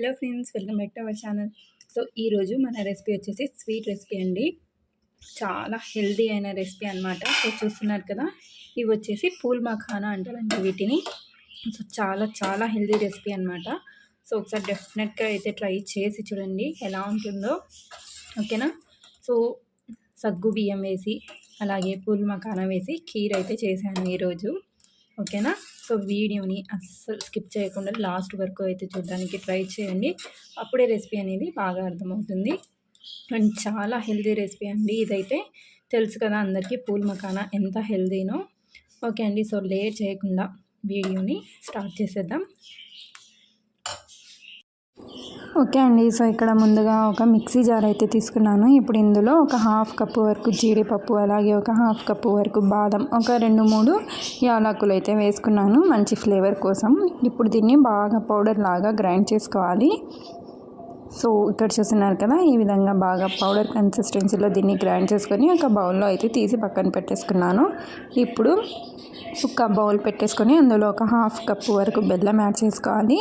Hello friends welcome back to our channel. So ఈరోజు మన recipe వచ్చేసి స్వీట్ రెసిపీ అండి. చాలా హెల్దీ అయిన రెసిపీ అనమాట సో చూస్తున్నారు కదా ఇవి వచ్చేసి పూల్ మఖానా అంటారండి వీటిని. సో చాలా చాలా హెల్దీ రెసిపీ అనమాట సో ఒకసారి డెఫినెట్గా అయితే ట్రై చేసి చూడండి ఎలా ఉంటుందో. ఓకేనా? సో సగ్గు బియ్యం వేసి అలాగే పూల్ మఖానా వేసి కీర్ అయితే చేశాను ఈరోజు. ఓకేనా? సో వీడియోని అస్సలు స్కిప్ చేయకుండా లాస్ట్ వరకు అయితే చూడడానికి ట్రై చేయండి. అప్పుడే రెసిపీ అనేది బాగా అర్థమవుతుంది. అండ్ చాలా హెల్దీ రెసిపీ అండి ఇదైతే. తెలుసు కదా అందరికీ పూల్ మకానా ఎంత హెల్దీనో ఓకే అండి సో లేట్ చేయకుండా వీడియోని స్టార్ట్ చేసేద్దాం. ఓకే అండి. సో ఇక్కడ ముందుగా ఒక మిక్సీ జార్ అయితే తీసుకున్నాను. ఇప్పుడు ఇందులో ఒక హాఫ్ కప్పు వరకు జీడిపప్పు అలాగే ఒక హాఫ్ కప్పు వరకు బాదం ఒక రెండు మూడు యాలకులు అయితే వేసుకున్నాను మంచి ఫ్లేవర్ కోసం. ఇప్పుడు దీన్ని బాగా పౌడర్ లాగా గ్రైండ్ చేసుకోవాలి. సో ఇక్కడ చూస్తున్నారు కదా ఈ విధంగా బాగా పౌడర్ కన్సిస్టెన్సీలో దీన్ని గ్రైండ్ చేసుకొని ఒక బౌల్లో అయితే తీసి పక్కన పెట్టేసుకున్నాను. ఇప్పుడు ఒక బౌల్ పెట్టేసుకొని అందులో ఒక హాఫ్ కప్పు వరకు బెల్లం యాడ్ చేసుకోవాలి.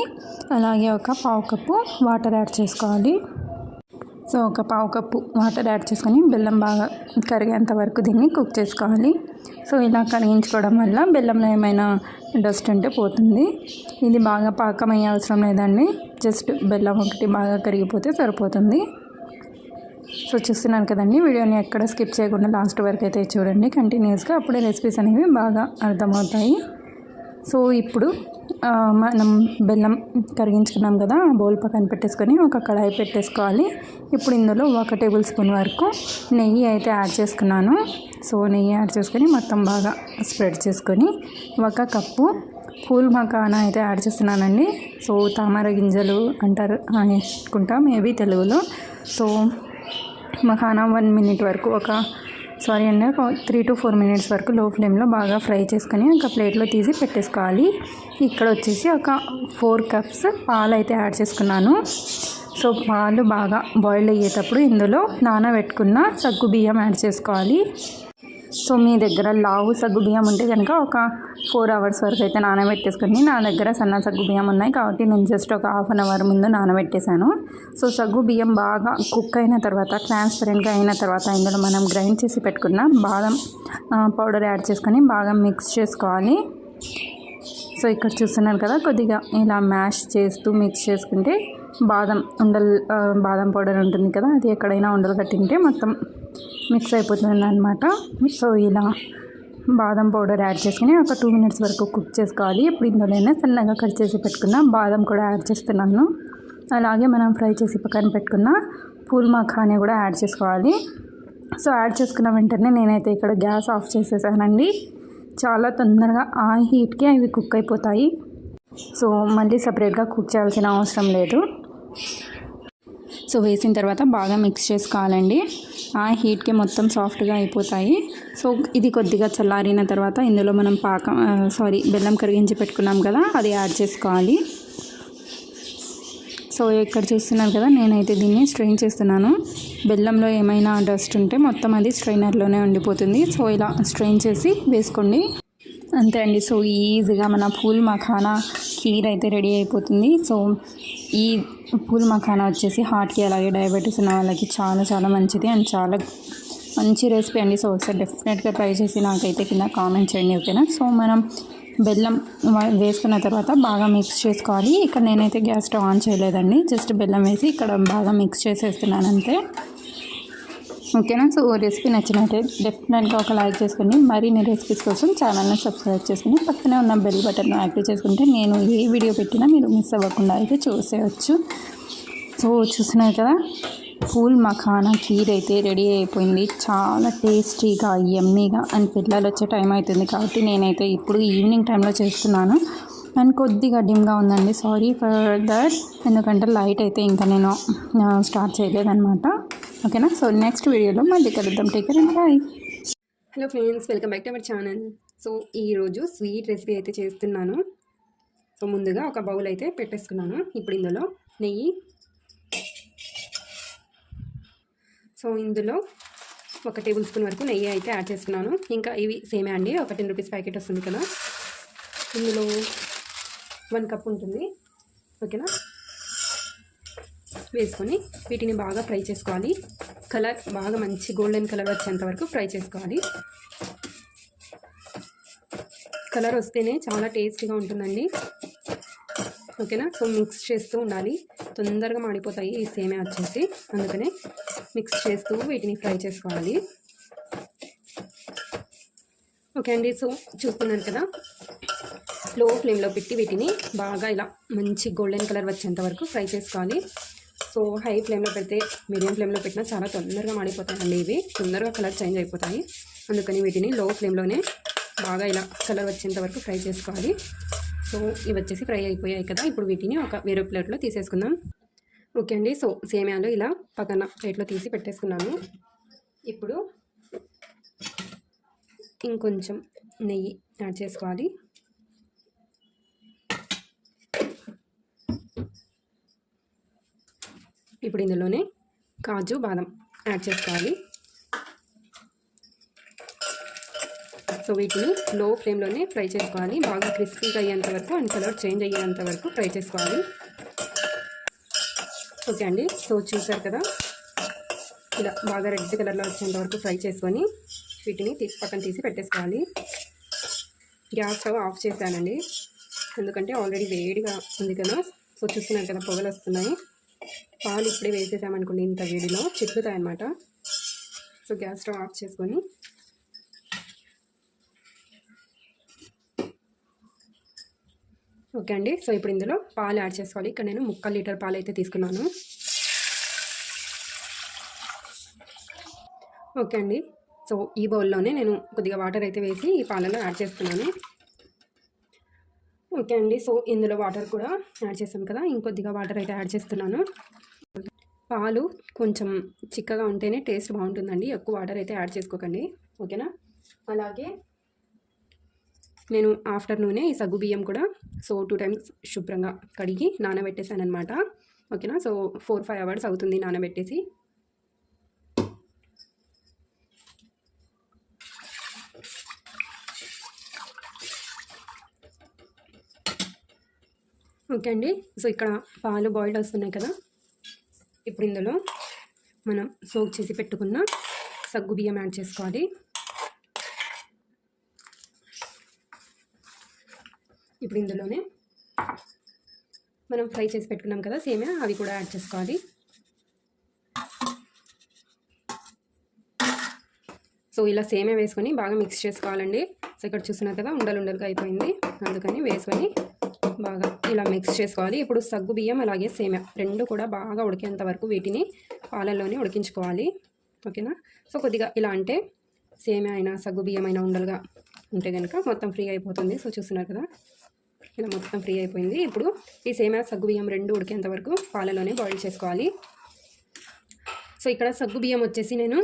అలాగే ఒక పావు కప్పు వాటర్ యాడ్ చేసుకోవాలి. సో ఒక పావు కప్పు వాటర్ యాడ్ చేసుకొని బెల్లం బాగా కరిగేంత వరకు దీన్ని కుక్ చేసుకోవాలి. సో ఇలా కరిగించుకోవడం వల్ల బెల్లంలో ఏమైనా డస్ట్ ఉంటే పోతుంది. ఇది బాగా పాకం అయ్యే అవసరం లేదండి. జస్ట్ బెల్లం ఒకటి బాగా కరిగిపోతే సరిపోతుంది. సో చూస్తున్నాను కదండి వీడియోని ఎక్కడ స్కిప్ చేయకుండా లాస్ట్ వరకు అయితే చూడండి. కంటిన్యూస్గా అప్పుడే రెసిపీస్ అనేవి బాగా అర్థమవుతాయి. సో ఇప్పుడు మనం బెల్లం కరిగించుకున్నాం కదా బౌల్ పక్కన పెట్టేసుకొని ఒక కడాయి పెట్టేసుకోవాలి. ఇప్పుడు ఇందులో ఒక టేబుల్ స్పూన్ వరకు నెయ్యి అయితే యాడ్ చేసుకున్నాను. సో నెయ్యి యాడ్ చేసుకొని మొత్తం బాగా స్ప్రెడ్ చేసుకొని ఒక కప్పు పూల్ మకానా అయితే యాడ్ చేస్తున్నానండి. సో తామర గింజలు అంటారు అనుకుంటా మేబీ తెలుగులో. సో మఖానా వన్ మినిట్ వరకు ఒక సారీ అండి ఒక త్రీ టు ఫోర్ మినిట్స్ వరకు లో ఫ్లేమ్లో బాగా ఫ్రై చేసుకొని ఒక ప్లేట్లో తీసి పెట్టేసుకోవాలి. ఇక్కడ వచ్చేసి ఒక ఫోర్ కప్స్ పాలు అయితే యాడ్ చేసుకున్నాను. సో పాలు బాగా బాయిల్ అయ్యేటప్పుడు ఇందులో నానబెట్టుకున్న సగ్గు బియ్యం యాడ్ చేసుకోవాలి. సో మీ దగ్గర లావు సగ్గు బియ్యం ఉంటే కనుక ఒక ఫోర్ అవర్స్ వరకు అయితే నానబెట్టేసుకుని నా దగ్గర సన్న సగ్గు బియ్యం ఉన్నాయి కాబట్టి నేను జస్ట్ ఒక హాఫ్ అన్ అవర్ ముందు నానబెట్టేశాను. సో సగ్గు బియ్యం బాగా కుక్ అయిన తర్వాత ట్రాన్స్పరెంట్గా అయిన తర్వాత ఇందులో మనం గ్రైండ్ చేసి పెట్టుకున్న బాదం పౌడర్ యాడ్ చేసుకొని బాగా మిక్స్ చేసుకోవాలి. సో ఇక్కడ చూస్తున్నారు కదా కొద్దిగా ఇలా మ్యాష్ చేస్తూ మిక్స్ చేసుకుంటే బాదం ఉండలు బాదం పౌడర్ ఉంటుంది కదా అది ఎక్కడైనా ఉండలు కట్టింటే మొత్తం మిక్స్ అయిపోతుంది అనమాట సో ఇలా బాదం పౌడర్ యాడ్ చేసుకుని ఒక టూ మినిట్స్ వరకు కుక్ చేసుకోవాలి. ఇప్పుడు ఇందులోనే సన్నగా కట్ చేసి పెట్టుకున్న బాదం కూడా యాడ్ చేస్తున్నాను. అలాగే మనం ఫ్రై చేసి పక్కన పెట్టుకున్న పూల్ మఖానీ కూడా యాడ్ చేసుకోవాలి. సో యాడ్ చేసుకున్న వెంటనే నేనైతే ఇక్కడ గ్యాస్ ఆఫ్ చేసేసానండి. చాలా తొందరగా ఆ హీట్కి అవి కుక్ అయిపోతాయి. సో మళ్ళీ సపరేట్గా కుక్ చేయాల్సిన అవసరం లేదు. సో వేసిన తర్వాత బాగా మిక్స్ చేసుకోవాలండి. ఆ హీట్కి మొత్తం సాఫ్ట్గా అయిపోతాయి. సో ఇది కొద్దిగా చల్లారిన తర్వాత ఇందులో మనం పాకం సారీ బెల్లం కరిగించి పెట్టుకున్నాం కదా అది యాడ్ చేసుకోవాలి. సో ఇక్కడ చూస్తున్నారు కదా నేనైతే దీన్ని స్ట్రెయిన్ చేస్తున్నాను. బెల్లంలో ఏమైనా డస్ట్ ఉంటే మొత్తం అది స్ట్రైనర్లోనే ఉండిపోతుంది. సో ఇలా స్ట్రెయిన్ చేసి వేసుకోండి. అంతే అండి. సో ఈజీగా మన పూల్ మఖానా ఖీర్ అయితే రెడీ అయిపోతుంది. సో ఈ పూల్ మఖానా వచ్చేసి హార్ట్కి అలాగే డయాబెటీస్ ఉన్న వాళ్ళకి చాలా చాలా మంచిది అండ్ చాలా మంచి రెసిపీ అండి. సో ఒకసారి డెఫినెట్గా ట్రై చేసి నాకైతే కింద కామెంట్ చేయండి ఓకేనా? సో మనం బెల్లం వేసుకున్న తర్వాత బాగా మిక్స్ చేసుకోవాలి. ఇక్కడ నేనైతే గ్యాస్ స్టవ్ ఆన్ చేయలేదండి. జస్ట్ బెల్లం వేసి ఇక్కడ బాగా మిక్స్ చేసేస్తున్నాను అంతే ఓకేనా? సో రెసిపీ నచ్చినట్టే డెఫినెట్గా ఒక లైక్ చేసుకుని మరిన్ని రెసిపీస్ కోసం ఛానల్ని సబ్స్క్రైబ్ చేసుకుని పక్కనే ఉన్న బెల్ బటన్ యాక్టివ్ చేసుకుంటే నేను ఏ వీడియో పెట్టినా మీరు మిస్ అవ్వకుండా అయితే చూసేయచ్చు. సో చూసినారు కదా? ఫుల్ మఖానా కీర్ అయితే రెడీ అయిపోయింది. చాలా టేస్టీగా ఎమ్మీగా అండ్ పిల్లలు వచ్చే టైం అవుతుంది కాబట్టి నేనైతే ఇప్పుడు ఈవినింగ్ టైంలో చేస్తున్నాను. అండ్ కొద్దిగా డిమ్గా ఉందండి. Sorry for that. ఎందుకంటే లైట్ అయితే ఇంకా నేను స్టార్ట్ చేయలేదన్నమాట. ఓకేనా? సో నెక్స్ట్ వీడియోలో మళ్ళీ కలుద్దాం. Take and bye hello friends welcome back to our channel so ఈరోజు స్వీట్ రెసిపీ అయితే చేస్తున్నాను. సో ముందుగా ఒక బౌల్ అయితే పెట్టేసుకున్నాను. ఇప్పుడు ఇందులో నెయ్యి. సో ఇందులో ఒక టేబుల్ స్పూన్ వరకు నెయ్యి అయితే యాడ్ చేసుకున్నాను. ఇంకా ఇవి సేమే అండి. ఒక టెన్ రూపీస్ ప్యాకెట్ వస్తుంది కదా. ఇందులో వన్ కప్ ఉంటుంది. ఓకేనా వేసుకొని వీటిని బాగా ఫ్రై చేసుకోవాలి. కలర్ బాగా మంచి గోల్డెన్ కలర్ వచ్చేంత వరకు ఫ్రై చేసుకోవాలి. కలర్ వస్తేనే చాలా టేస్టీగా ఉంటుందండి. ఓకేనా? సో మిక్స్ చేస్తూ ఉండాలి. తొందరగా మాడిపోతాయి ఈ సేమే వచ్చేసి. అందుకనే మిక్స్ చేస్తూ వీటిని ఫ్రై చేసుకోవాలి. ఓకే అండి. సో చూస్తున్నాను కదా. లో ఫ్లేమ్లో పెట్టి వీటిని బాగా ఇలా మంచి గోల్డెన్ కలర్ వచ్చేంత వరకు ఫ్రై చేసుకోవాలి. సో హై ఫ్లేమ్లో పెడితే మీడియం ఫ్లేమ్లో పెట్టినా చాలా తొందరగా మాడిపోతాయండి ఇవి. తొందరగా కలర్ చేంజ్ అయిపోతాయి. అందుకని వీటిని లో ఫ్లేమ్లోనే బాగా ఇలా కలర్ వచ్చేంత వరకు ఫ్రై చేసుకోవాలి. సో ఇవి వచ్చేసి ఫ్రై అయిపోయాయి కదా ఇప్పుడు వీటిని ఒక వేరే ప్లేట్లో తీసేసుకుందాం. ఓకే అండి సో సేమియాలు ఇలా పక్కన ప్లేట్లో తీసి పెట్టేసుకున్నాను. ఇప్పుడు ఇంకొంచెం నెయ్యి యాడ్ చేసుకోవాలి. ఇప్పుడు ఇందులోనే కాజు బాదం యాడ్ చేసుకోవాలి. సో వీటిని లో ఫ్లేమ్లోనే ఫ్రై చేసుకోవాలి. బాగా క్రిస్పీగా అయ్యేంత వరకు అండ్ కలర్ చేంజ్ అయ్యేంత వరకు ఫ్రై చేసుకోవాలి. ఓకే అండి. సో చూసారు కదా? ఇలా బాగా రెడ్ కలర్లో వచ్చేంత వరకు ఫ్రై చేసుకొని వీటిని తీసి పక్కన తీసి పెట్టేసుకోవాలి. గ్యాస్ స్టవ్ ఆఫ్ చేశానండి. ఎందుకంటే ఆల్రెడీ వేడిగా ఉంది కదా? సో చూస్తున్నారు కదా పొగలు వస్తున్నాయి. పాలు ఇప్పుడే వేసేసామనుకోండి ఇంత వేడిలో. చిక్కుతాయి అన్నమాట సో గ్యాస్ స్టవ్ ఆఫ్ చేసుకొని. ఓకే అండి. సో ఇప్పుడు ఇందులో పాలు యాడ్ చేసుకోవాలి. ఇక్కడ నేను ముక్కలు లీటర్ పాలు అయితే తీసుకున్నాను. ఓకే అండి. సో ఈ బౌల్లోనే నేను కొద్దిగా వాటర్ అయితే వేసి ఈ పాలలో యాడ్ చేస్తున్నాను ఓకే అండి. సో ఇందులో వాటర్ కూడా యాడ్ చేసాం కదా. ఇంకొద్దిగా వాటర్ అయితే యాడ్ చేస్తున్నాను. పాలు కొంచెం చిక్కగా ఉంటేనే టేస్ట్ బాగుంటుందండి. ఎక్కువ వాటర్ అయితే యాడ్ చేసుకోకండి. ఓకేనా? అలాగే నేను ఆఫ్టర్నూనే ఈ సగ్గు బియ్యం కూడా సో టూ టైమ్స్ శుభ్రంగా కడిగి నానబెట్టేశాను అనమాట ఓకేనా? సో ఫోర్ ఫైవ్ అవర్స్ అవుతుంది నానబెట్టేసి. ఓకే అండి. సో ఇక్కడ పాలు బాయిల్డ్ వస్తున్నాయి కదా. ఇప్పుడు ఇందులో మనం సోక్ చేసి పెట్టుకున్న సగ్గు బియ్యం యాడ్ చేసుకోవాలి. ఇప్పుడు ఇందులోనే మనం ఫ్రై చేసి పెట్టుకున్నాం కదా సేమియా అవి కూడా యాడ్ చేసుకోవాలి. సో ఇలా సేమే వేసుకొని బాగా మిక్స్ చేసుకోవాలండి. సో ఇక్కడ చూస్తున్నారు కదా ఉండలు ఉండలుగా అయిపోయింది. అందుకని వేసుకొని బాగా ఇలా మిక్స్ చేసుకోవాలి. ఇప్పుడు సగ్గు బియ్యం అలాగే సేమ్యా రెండు కూడా బాగా ఉడికేంత వరకు వీటిని పాలల్లోనే ఉడికించుకోవాలి. ఓకేనా? సో కొద్దిగా ఇలా అంటే సేమ్యా అయినా సగ్గు బియ్యం అయినా ఉండలుగా ఉంటే కనుక మొత్తం ఫ్రీ అయిపోతుంది. సో చూస్తున్నారు కదా? ఇలా మొత్తం ఫ్రీ అయిపోయింది. ఇప్పుడు ఈ సేమ్యా సగ్గు బియ్యం రెండు ఉడికేంత వరకు పాలలోనే బాయిల్ చేసుకోవాలి. సో ఇక్కడ సగ్గు బియ్యం వచ్చేసి నేను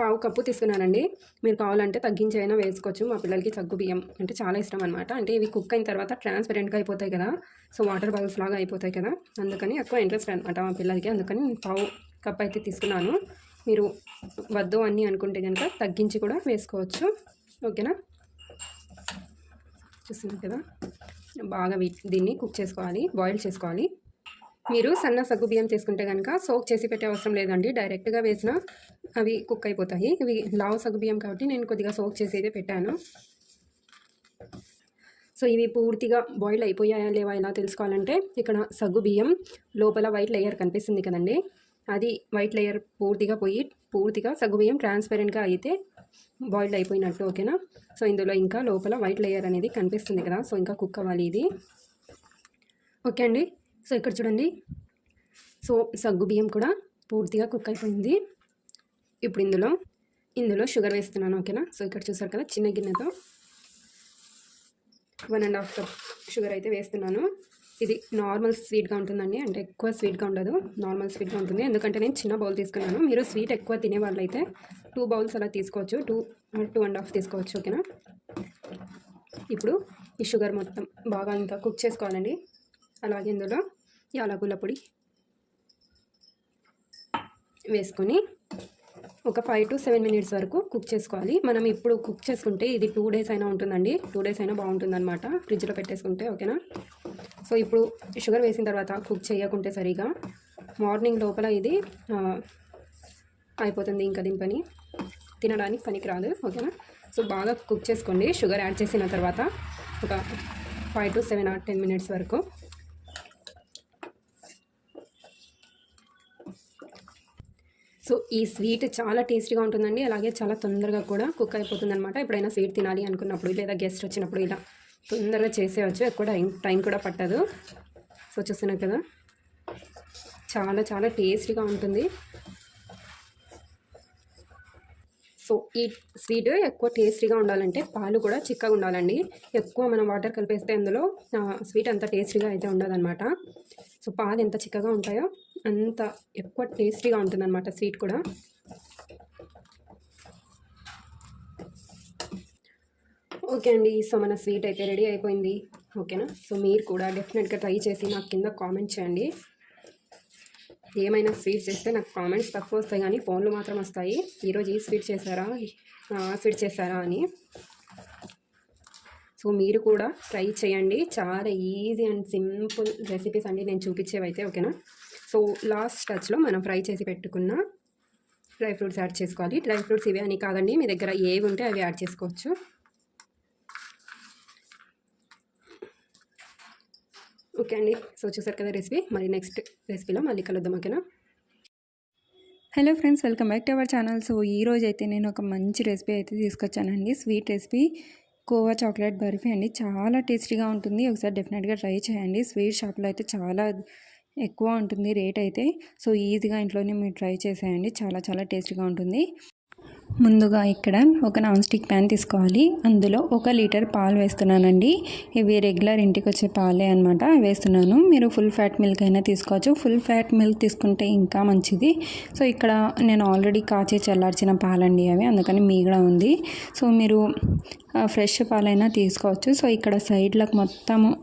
పావు కప్పు తీసుకున్నానండి. మీరు కావాలంటే తగ్గించైనా వేసుకోవచ్చు. మా పిల్లలకి సగ్గు బియ్యం అంటే చాలా ఇష్టం అనమాట అంటే ఇవి కుక్ అయిన తర్వాత ట్రాన్స్పరెంట్గా అయిపోతాయి కదా. సో వాటర్ బబుల్స్ లాగా అయిపోతాయి కదా. అందుకని ఎక్కువ ఇంట్రెస్ట్ అనమాట మా పిల్లలకి. అందుకని నేను పావు కప్ అయితే తీసుకున్నాను. మీరు వద్దు అని అనుకుంటే కనుక తగ్గించి కూడా వేసుకోవచ్చు. ఓకేనా? చూస్తున్నారు కదా? బాగా వీ దీన్ని కుక్ చేసుకోవాలి. బాయిల్ చేసుకోవాలి. మీరు సన్న సగ్గు బియ్యం తీసుకుంటే కనుక సోక్ చేసి పెట్టే అవసరం లేదండి. డైరెక్ట్గా వేసిన అవి కుక్ అయిపోతాయి. ఇవి లావు సగ్గు బియ్యం కాబట్టి నేను కొద్దిగా సోక్ చేసి అయితే పెట్టాను. సో ఇవి పూర్తిగా బాయిల్ అయిపోయాయా లేవా ఎలా తెలుసుకోవాలంటే ఇక్కడ సగ్గు బియ్యం లోపల వైట్ లేయర్ కనిపిస్తుంది కదండి. అది వైట్ లేయర్ పూర్తిగా పోయి పూర్తిగా సగ్గు బియ్యం ట్రాన్స్పరెంట్గా అయితే బాయిల్డ్ అయిపోయినట్టు ఓకేనా? సో ఇందులో ఇంకా లోపల వైట్ లేయర్ అనేది కనిపిస్తుంది కదా. సో ఇంకా కుక్ అవ్వాలి ఇది. ఓకే అండి. సో ఇక్కడ చూడండి. సో సగ్గు బియ్యం కూడా పూర్తిగా కుక్ అయిపోయింది. ఇప్పుడు ఇందులో ఇందులో షుగర్ వేస్తున్నాను ఓకేనా? సో ఇక్కడ చూసారు కదా చిన్న గిన్నెతో one and half cup sugar అయితే వేస్తున్నాను. ఇది నార్మల్ స్వీట్గా ఉంటుందండి అంటే ఎక్కువ స్వీట్గా ఉండదు. నార్మల్ స్వీట్గా ఉంటుంది. ఎందుకంటే నేను చిన్న బౌల్ తీసుకున్నాను. మీరు స్వీట్ ఎక్కువ తినే వాళ్ళైతే టూ బౌల్స్ అలా తీసుకోవచ్చు. టూ టూ అండ్ హాఫ్ తీసుకోవచ్చు ఓకేనా? ఇప్పుడు ఈ షుగర్ మొత్తం బాగా ఇంకా కుక్ చేసుకోవాలండి. అలాగే ఇందులో యాలకుల పొడి వేసుకొని ఒక ఫైవ్ టు సెవెన్ మినిట్స్ వరకు కుక్ చేసుకోవాలి. మనం ఇప్పుడు కుక్ చేసుకుంటే ఇది టూ డేస్ అయినా ఉంటుందండి. టూ డేస్ అయినా బాగుంటుంది అనమాట ఫ్రిడ్జ్లో పెట్టేసుకుంటే ఓకేనా సో ఇప్పుడు షుగర్ వేసిన తర్వాత కుక్ చేయకుంటే సరిగా మార్నింగ్ లోపల ఇది అయిపోతుంది ఇంకా దీని పని. తినడానికి పనికి రాదు ఓకేనా సో బాగా కుక్ చేసుకోండి. షుగర్ యాడ్ చేసిన తర్వాత ఒక five to seven or ten minutes వరకు సో ఈ స్వీట్ చాలా టేస్టీగా ఉంటుందండి అలాగే చాలా తొందరగా కూడా కుక్ అయిపోతుంది అనమాట ఎప్పుడైనా స్వీట్ తినాలి అనుకున్నప్పుడు లేదా గెస్ట్ వచ్చినప్పుడు ఇలా తొందరగా చేసేయచ్చు ఎక్కువ టైం టైం కూడా పట్టదు. సో చూస్తున్నారు కదా చాలా చాలా టేస్టీగా ఉంటుంది. సో ఈ స్వీట్ ఎక్కువ టేస్టీగా ఉండాలంటే పాలు కూడా చిక్కగా ఉండాలండి. ఎక్కువ మనం వాటర్ కలిపేస్తే అందులో స్వీట్ అంత టేస్టీగా అయితే ఉండదన్నమాట. సో పాలు ఎంత చిక్కగా ఉంటాయో అంత ఎక్కువ టేస్టీగా ఉంటుందన్నమాట స్వీట్ కూడా. ఓకే అండి సో మన స్వీట్ అయితే రెడీ అయిపోయింది. ఓకేనా? సో మీరు కూడా డెఫినెట్గా ట్రై చేసి నాకు కింద కామెంట్ చేయండి. ఏమైనా స్వీట్ చేస్తే నాకు కామెంట్స్ తక్కువ వస్తాయి కానీ ఫోన్లు మాత్రం వస్తాయి. ఈరోజు ఈ స్వీట్ చేశారా? స్వీట్ చేశారా అని. సో మీరు కూడా ట్రై చేయండి. చాలా ఈజీ అండ్ సింపుల్ రెసిపీస్ అండి నేను చూపించేవైతే ఓకేనా? సో లాస్ట్ టచ్లో మనం ఫ్రై చేసి పెట్టుకున్న డ్రై ఫ్రూట్స్ యాడ్ చేసుకోవాలి. డ్రై ఫ్రూట్స్ ఇవే అని కాదండి మీ దగ్గర ఏవి ఉంటే అవి యాడ్ చేసుకోవచ్చు. ఓకే అండి సో చూసారు కదా రెసిపీ మరి నెక్స్ట్ రెసిపీలో మళ్ళీ కలుద్దాం ఓకేనా? Hello friends welcome back to our channel so ఈ రోజు అయితే నేను ఒక మంచి రెసిపీ అయితే తీసుకొచ్చానండి. Sweet recipe khova chocolate barfi అండి. చాలా టేస్టీగా ఉంటుంది. ఒకసారి డెఫినెట్గా ట్రై చేయండి. స్వీట్ షాప్లో అయితే చాలా ఎక్కువ ఉంటుంది రేట్ అయితే. సో ఈజీగా ఇంట్లోనే మీరు ట్రై చేసేయండి. చాలా చాలా టేస్టీగా ఉంటుంది. ముందుగా ఇక్కడ ఒక నాన్ స్టిక్ ప్యాన్ తీసుకోవాలి. అందులో ఒక లీటర్ పాలు వేస్తున్నానండి. ఇవి రెగ్యులర్ ఇంటికి వచ్చే పాలే అనమాట వేస్తున్నాను. మీరు ఫుల్ ఫ్యాట్ మిల్క్ అయినా తీసుకోవచ్చు. ఫుల్ ఫ్యాట్ మిల్క్ తీసుకుంటే ఇంకా మంచిది. సో ఇక్కడ నేను ఆల్రెడీ కాచి చల్లార్చిన పాలండి అవి. అందుకని మీగడ ఉంది. సో మీరు ఫ్రెష్ పాలైనా తీసుకోవచ్చు. సో ఇక్కడ సైడ్లకు మొత్తము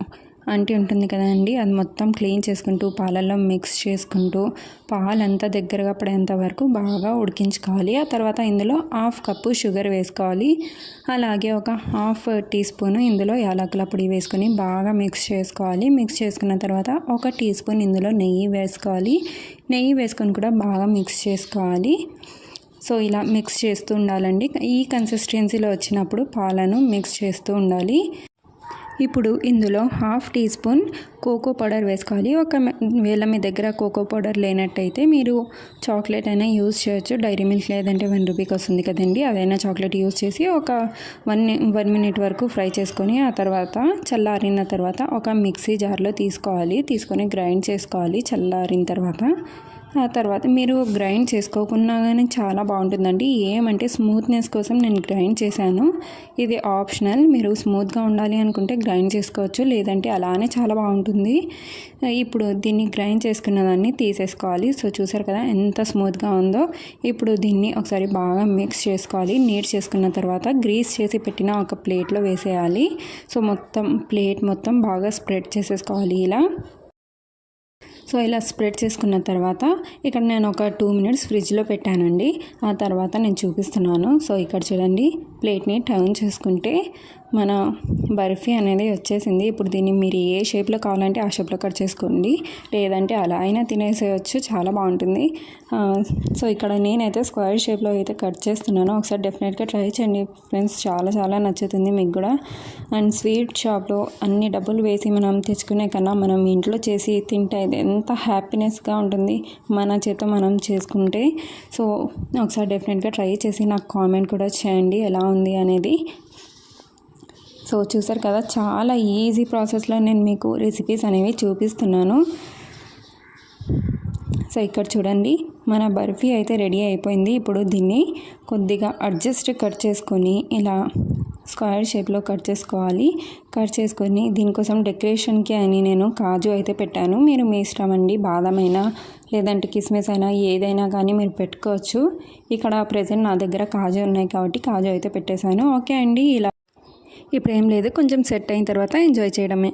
అంటి ఉంటుంది కదండి అది మొత్తం క్లీన్ చేసుకుంటూ పాలల్లో మిక్స్ చేసుకుంటూ పాలంతా దగ్గరగా పడేంత వరకు బాగా ఉడికించుకోవాలి. ఆ తర్వాత ఇందులో హాఫ్ కప్పు షుగర్ వేసుకోవాలి. అలాగే ఒక హాఫ్ టీ స్పూన్ ఇందులో యాలకుల పొడి వేసుకొని బాగా మిక్స్ చేసుకోవాలి. మిక్స్ చేసుకున్న తర్వాత ఒక టీ స్పూన్ ఇందులో నెయ్యి వేసుకోవాలి. నెయ్యి వేసుకొని కూడా బాగా మిక్స్ చేసుకోవాలి. సో ఇలా మిక్స్ చేస్తూ ఉండాలండి. ఈ కన్సిస్టెన్సీలో వచ్చినప్పుడు పాలను మిక్స్ చేస్తూ ఉండాలి. ఇప్పుడు ఇందులో half teaspoon cocoa powder వేసుకోవాలి. ఒక వేళ మీ దగ్గర కోకో పౌడర్ లేనట్టయితే మీరు చాక్లెట్ అయినా యూజ్ చేయొచ్చు. డైరీ మిల్క్ లేదంటే వన్ రూపీకి వస్తుంది కదండి. అదైనా చాక్లెట్ యూజ్ చేసి ఒక వన్ వన్ మినిట్ వరకు ఫ్రై చేసుకొని ఆ తర్వాత చల్లారిన తర్వాత ఒక మిక్సీ జార్లో తీసుకోవాలి. తీసుకొని గ్రైండ్ చేసుకోవాలి చల్లారిన తర్వాత. ఆ తర్వాత మీరు గ్రైండ్ చేసుకోకున్నా కానీ చాలా బాగుంటుందండి. ఏమంటే స్మూత్నెస్ కోసం నేను గ్రైండ్ చేశాను. ఇది ఆప్షనల్ మీరు స్మూత్గా ఉండాలి అనుకుంటే గ్రైండ్ చేసుకోవచ్చు. లేదంటే అలానే చాలా బాగుంటుంది. ఇప్పుడు దీన్ని గ్రైండ్ చేసుకున్న దాన్ని తీసేసుకోవాలి. సో చూసారు కదా ఎంత స్మూత్గా ఉందో. ఇప్పుడు దీన్ని ఒకసారి బాగా మిక్స్ చేసుకోవాలి. నీట్ చేసుకున్న తర్వాత గ్రీస్ చేసి పెట్టిన ఒక ప్లేట్లో వేసేయాలి. సో మొత్తం ప్లేట్ మొత్తం బాగా స్ప్రెడ్ చేసేసుకోవాలి ఇలా. సో ఇలా స్ప్రెడ్ చేసుకున్న తర్వాత ఇక్కడ నేను ఒక టూ మినిట్స్ ఫ్రిడ్జ్లో పెట్టానండి. ఆ తర్వాత నేను చూపిస్తున్నాను. సో ఇక్కడ చూడండి. ప్లేట్ని టర్న్ చేసుకుంటే మన బర్ఫీ అనేది వచ్చేసింది. ఇప్పుడు దీన్ని మీరు ఏ షేప్లో కావాలంటే ఆ షేప్లో కట్ చేసుకోండి. లేదంటే అలా అయినా తినేసేయచ్చు. చాలా బాగుంటుంది. సో ఇక్కడ నేనైతే స్క్వేర్ షేప్లో అయితే కట్ చేస్తున్నాను. ఒకసారి డెఫినెట్గా ట్రై చేయండి ఫ్రెండ్స్. చాలా చాలా నచ్చుతుంది మీకు కూడా. అండ్ స్వీట్ షాప్లో అన్ని డబ్బులు వేసి మనం తెచ్చుకునే కన్నా మనం ఇంట్లో చేసి తింటే అది ఎంత హ్యాపీనెస్గా ఉంటుంది. మన చేత మనం చేసుకుంటే. సో ఒకసారి డెఫినెట్గా ట్రై చేసి నాకు కామెంట్ కూడా చేయండి. ఎలా ఉంది అనేది. సో చూసారు కదా చాలా ఈజీ ప్రాసెస్లో నేను మీకు రెసిపీస్ అనేవి చూపిస్తున్నాను. సో ఇక్కడ చూడండి మన బర్ఫీ అయితే రెడీ అయిపోయింది. ఇప్పుడు దీన్ని కొద్దిగా అడ్జస్ట్ కట్ చేసుకొని ఇలా స్క్వేర్ షేప్లో కట్ చేసుకోవాలి. కట్ చేసుకొని దీనికోసం డెకరేషన్కి అని నేను కాజు అయితే పెట్టాను. మీరు మీ ఇష్టం అండి. బాదం అయినా లేదంటే కిస్మిస్ అయినా ఏదైనా కానీ మీరు పెట్టుకోవచ్చు. ఇక్కడ ప్రజెంట్ నా దగ్గర కాజు ఉన్నాయి కాబట్టి కాజు అయితే పెట్టేశాను. ఓకే అండి. ఇలా ఇప్పుడు ఏం లేదు. కొంచెం సెట్ అయిన తర్వాత ఎంజాయ్ చేయడమే.